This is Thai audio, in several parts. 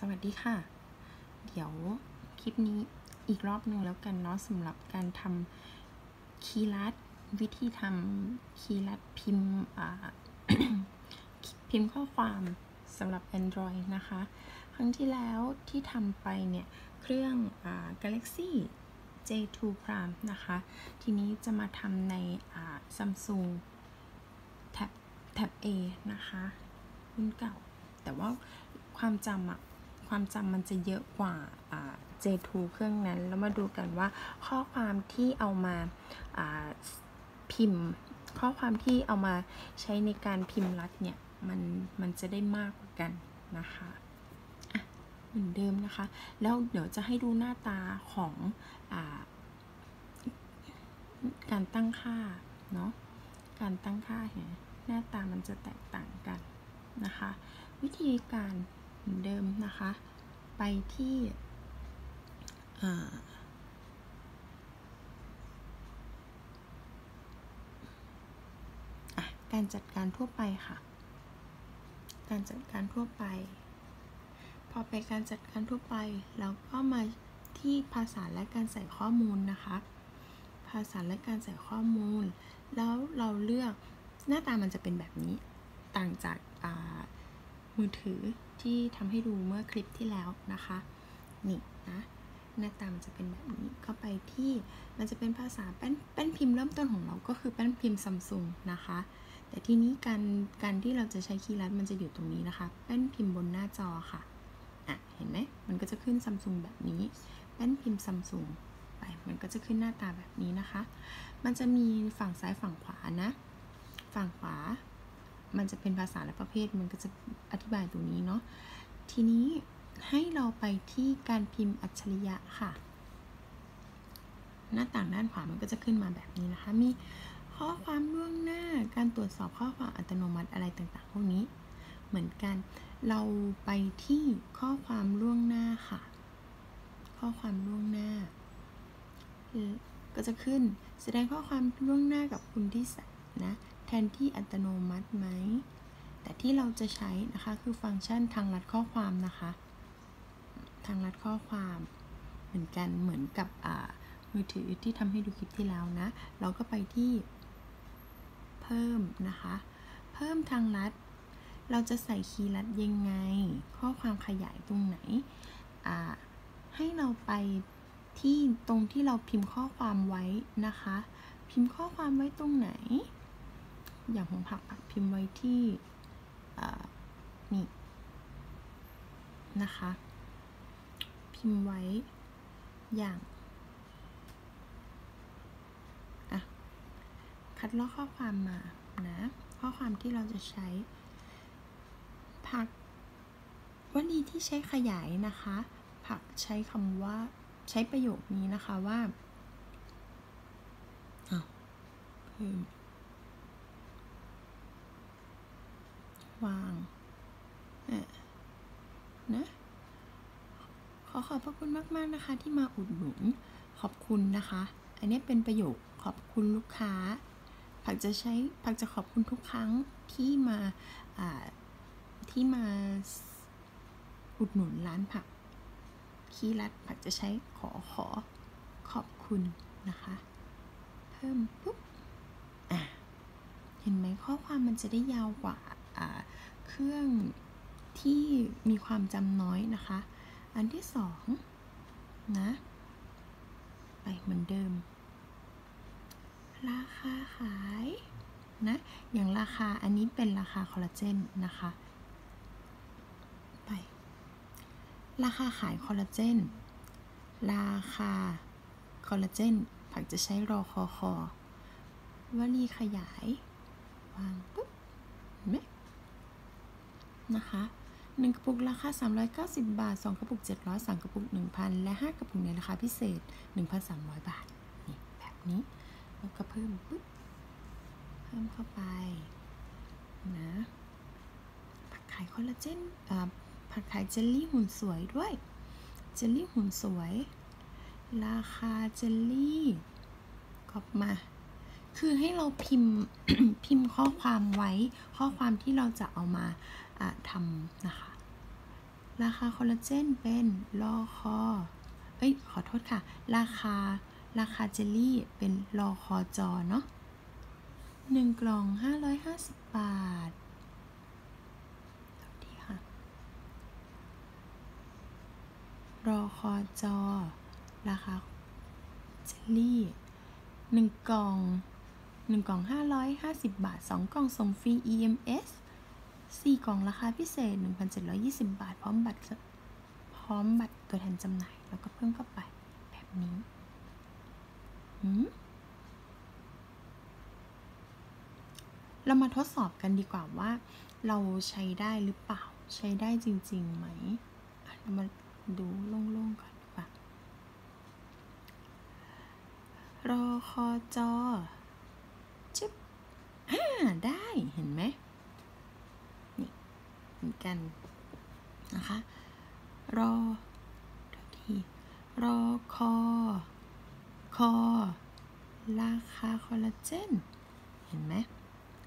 สวัสดีค่ะ เดี๋ยวคลิปนี้อีกรอบหนึ่งแล้วกันเนาะสำหรับการทำคีย์ลัดวิธีทำคีย์ลัดพิมพ์พิมพ์ข้อความสำหรับ Android นะคะ ครั้งที่แล้วที่ทำไปเนี่ย เครื่องอ Galaxy J2 Prime นะคะ ทีนี้จะมาทำใน Samsung Tab Tab A นะคะ รุ่นเก่า แต่ว่าความจำอะ ความจำมันจะเยอะกว่า J2 เครื่องนั้น แล้วมาดูกันว่าข้อความที่เอามาพิมพ์ ข้อความที่เอามาใช้ในการพิมพ์รัดเนี่ย มันมันจะได้มากกว่ากันนะคะอะเหมือนเดิมนะคะ แล้วเดี๋ยวจะให้ดูหน้าตาของอการตั้งค่าเนาะการตั้งค่าเห็นหน้าตามันจะแตกต่างกันนะคะ วิธีการ เหมือนเดิมนะคะ ไปที่การจัดการทั่วไปค่ะ การจัดการทั่วไป พอไปการจัดการทั่วไปเราก็มาที่ภาษาและการใส่ข้อมูลนะคะ ภาษาและการใส่ข้อมูล แล้วเราเลือกหน้าตามันจะเป็นแบบนี้ ต่างจาก มือถือที่ทำให้ดูเมื่อคลิปที่แล้วนะคะ นี่นะหน้าตามันจะเป็นแบบนี้เข้าไปที่มันจะเป็นภาษาแป้นแป้นพิมพ์เริ่มต้นของเราก็คือแป้นพิมพ์ซัมซุงนะคะ แต่ทีนี้การการที่เราจะใช้คีย์ลัดมันจะอยู่ตรงนี้นะคะ แป้นพิมพ์บนหน้าจอค่ะอะเห็นไหมมันก็จะขึ้นซัมซุงแบบนี้ แป้นพิมพ์ซัมซุงไปมันก็จะขึ้นหน้าตาแบบนี้นะคะ มันจะมีฝั่งซ้ายฝั่งขวานะ ฝั่งขวา มันจะเป็นภาษาและประเภทมันก็จะอธิบายตรงนี้เนาะทีนี้ให้เราไปที่การพิมพ์อัจฉริยะค่ะ หน้าต่างด้านขวามันก็จะขึ้นมาแบบนี้นะคะ มีข้อความล่วงหน้าการตรวจสอบข้อความอัตโนมัติอะไรต่างๆ พวกนี้ เหมือนกันเราไปที่ข้อความล่วงหน้าค่ะ ข้อความล่วงหน้า ก็จะขึ้นแสดงข้อความล่วงหน้ากับคุณที่สนะ แทนที่อัตโนมัติไหม แต่ที่เราจะใช้นะคะคือฟังก์ชันทางลัดข้อความนะคะ ทางลัดข้อความเหมือนกันเหมือนกับมือถือที่ทำให้ดูคลิปที่แล้วนะ เราก็ไปที่เพิ่มนะคะ เพิ่มทางลัด เราจะใส่คีย์ลัดยังไง ข้อความขยายตรงไหน ให้เราไปที่ตรงที่เราพิมพ์ข้อความไว้นะคะ พิมพ์ข้อความไว้ตรงไหน อย่างของผักพิมพ์ไว้ที่นี่ นะคะ พิมพ์ไว้อย่างอะคัดลอกข้อความมานะ ข้อความที่เราจะใช้ ผักวลีที่ใช้ขยายนะคะ ผักใช้คำว่าใช้ประโยคนี้นะคะว่าอ้าวเพิ่ม วางนะขอขอบพระคุณมากๆนะคะ ที่มาอุดหนุนขอบคุณนะคะ อันนี้เป็นประโยคขอบคุณลูกค้าผักจะใช้ผักจะขอบคุณทุกครั้งที่มาที่มาอุดหนุนร้านผักคีรัดผักจะใช้ขอขอขอบคุณนะคะ เพิ่มปุ๊บอะเห็นไหมข้อความมันจะได้ยาวกว่า เครื่องที่มีความจำน้อยนะคะ อันที่สองนะไปเหมือนเดิม ราคาขายนะอย่างราคาอันนี้เป็นราคาคอลลาเจนนะคะไปราคาขายคอลลาเจนราคาคอลลาเจนผักจะใช้รอคอคอวลีขยายวางปุ๊บเห็นไหม นะคะ1กระปุกราคา 390 บาท 2 กระปุก 700 3 กระปุก 1,000 และ 5 กระปุกในราคาพิเศษ 1,300 บาท นี่แบบนี้ แล้วก็เพิ่มปุ๊บ เพิ่มเข้าไป นะผักขายคอลลาเจนผักขายเจลลี่หุ่นสวยด้วย เจลลี่หุ่นสวย ราคาเจลลี่ก็มา คือให้เราพิมพ์พิมพ์ข้อความไว้ข้อความที่เราจะเอามาทำนะคะ ราคาคอลลาเจนเป็นรอคอเอ้ยขอโทษค่ะ ราคาราคาเจลลี่เป็นรอคอจอเนาะหนึ่งกล่อง 550 บาทสวัสดีค่ะรอคอจอ ราคาเจลลี่หนึ่งกล่อง หนึ่งกล่อง 550 บาท 2 กล่องส่งฟรี EMS 4 กล่องราคาพิเศษ 1,720 บาท พร้อมบัตรพร้อมบัตรตัวแทนจำหน่าย แล้วก็เพิ่มเข้าไปแบบนี้เรามาทดสอบกันดีกว่าว่า เราใช้ได้หรือเปล่า ใช้ได้จริงๆไหมเรามาดูโล่งๆก่อนดีกว่ารอคอจอ จึ๊บอ่าได้เห็นไหมนี่เหมือนกันนะคะ รอโทษทีรอคอ คอ ราคาคอลลาเจน เห็นไหม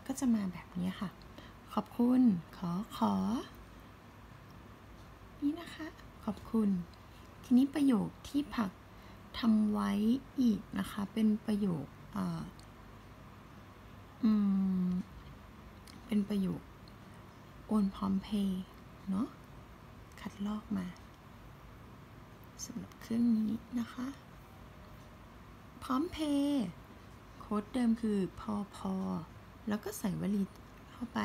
ก็จะมาแบบนี้ค่ะ ขอบคุณ ขอขอ นี่นะคะ ขอบคุณ ทีนี้ประโยคที่ผักทำไว้อีกนะคะ เป็นประโยคอ่า อืม เป็นประโยคโอนพร้อมเพย์เนาะ คัดลอกมาสำหรับเครื่องนี้นะคะ พร้อมเพย์โค้ดเดิมคือพอพอ แล้วก็ใส่วลีเข้าไป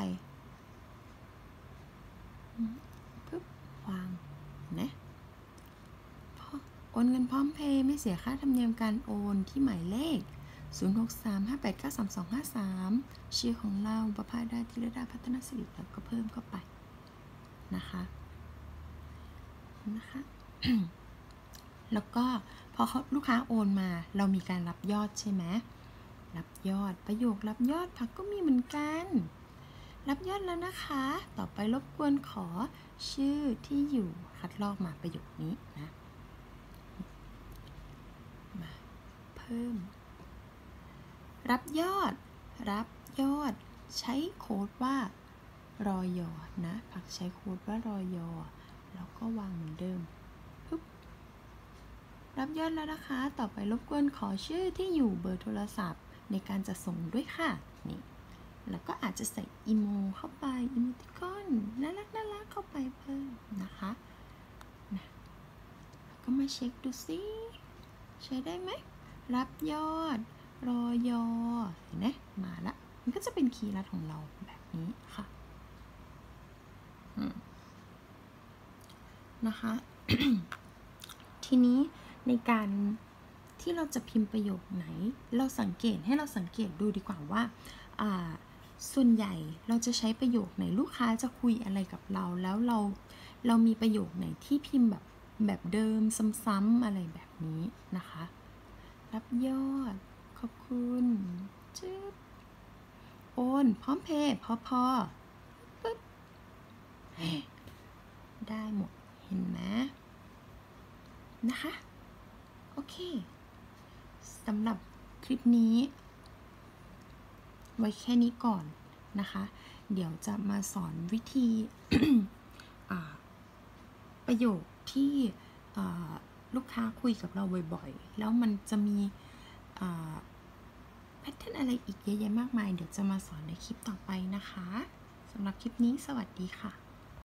ปึ๊บวางนไหมพอโอนเงินพร้อมเพย์ไม่เสียค่าธรรมเนียมการโอนที่หมายเลข 0635893253 ชื่อของเราประภาดาธิรดาพัฒนสิริแล้วก็เพิ่มเข้าไปนะคะ นะคะ แล้วก็พอเขาลูกค้าโอนมา เรามีการรับยอดใช่ไหมรับยอดประโยครับยอดผักก็มีเหมือนกัน รับยอดแล้วนะคะ ต่อไปรบกวนขอชื่อที่อยู่คัดลอกมาประโยคนี้นะ มาเพิ่ม รับยอด รับยอด ใช้โค้ดว่ารอยอนะผักใช้โค้ดว่ารอยอแล้วก็วางเหมือนเดิมปึ๊บรับยอดแล้วนะคะ ต่อไปรบกวนขอชื่อที่อยู่เบอร์โทรศัพท์ ในการจะส่งด้วยค่ะนี่แล้วก็อาจจะใส่อีโมเข้าไปอีโมติคอนน่ารักน่ารักเข้าไปเพิ่มนะคะนะแล้วก็มาเช็คดูซิใช้ได้ไหมรับยอด รอยอเห็นไหมมาละ มันก็จะเป็นคีย์ลัดของเราแบบนี้ค่ะนะคะ ทีนี้ในการที่เราจะพิมพ์ประโยคไหน เราสังเกตให้เราสังเกตดูดีกว่าว่าส่วนใหญ่เราจะใช้ประโยคไหนลูกค้าจะคุยอะไรกับเรา แล้วเราเรามีประโยคไหนที่พิมพ์แบบแบบเดิมซ้ำๆอะไรแบบนี้นะคะ รับยอด อบคุณจึ๊บโอนพร้อมเพย์พอพอปึ๊บได้หมดเห็นไหมนะคะ โอเคสำหรับคลิปนี้ ไว้แค่นี้ก่อนนะคะ เดี๋ยวจะมาสอนวิธีประโยคที่ลูกค้าคุยกับเราบ่อยๆ แล้วมันจะมีแพทเทิร์นอะไรอีกเยอะแยะมากมาย เดี๋ยวจะมาสอนในคลิปต่อไปนะคะสำหรับคลิปนี้สวัสดีค่ะ